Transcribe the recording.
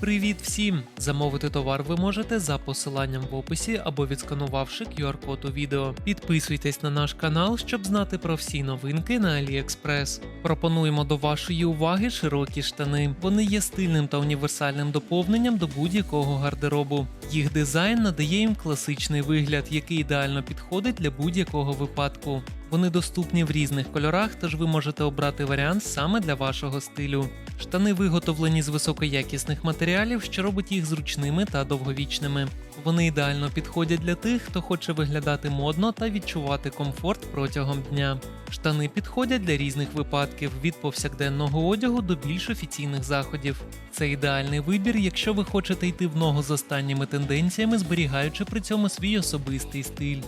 Привіт всім! Замовити товар ви можете за посиланням в описі або відсканувавши QR-код у відео. Підписуйтесь на наш канал, щоб знати про всі новинки на AliExpress. Пропонуємо до вашої уваги широкі штани. Вони є стильним та універсальним доповненням до будь-якого гардеробу. Їх дизайн надає їм класичний вигляд, який ідеально підходить для будь-якого випадку. Вони доступні в різних кольорах, тож ви можете обрати варіант саме для вашого стилю. Штани виготовлені з високоякісних матеріалів, що робить їх зручними та довговічними. Вони ідеально підходять для тих, хто хоче виглядати модно та відчувати комфорт протягом дня. Штани підходять для різних випадків від повсякденного одягу до більш офіційних заходів. Це ідеальний вибір, якщо ви хочете йти в ногу з останніми тенденціями, зберігаючи при цьому свій особистий стиль.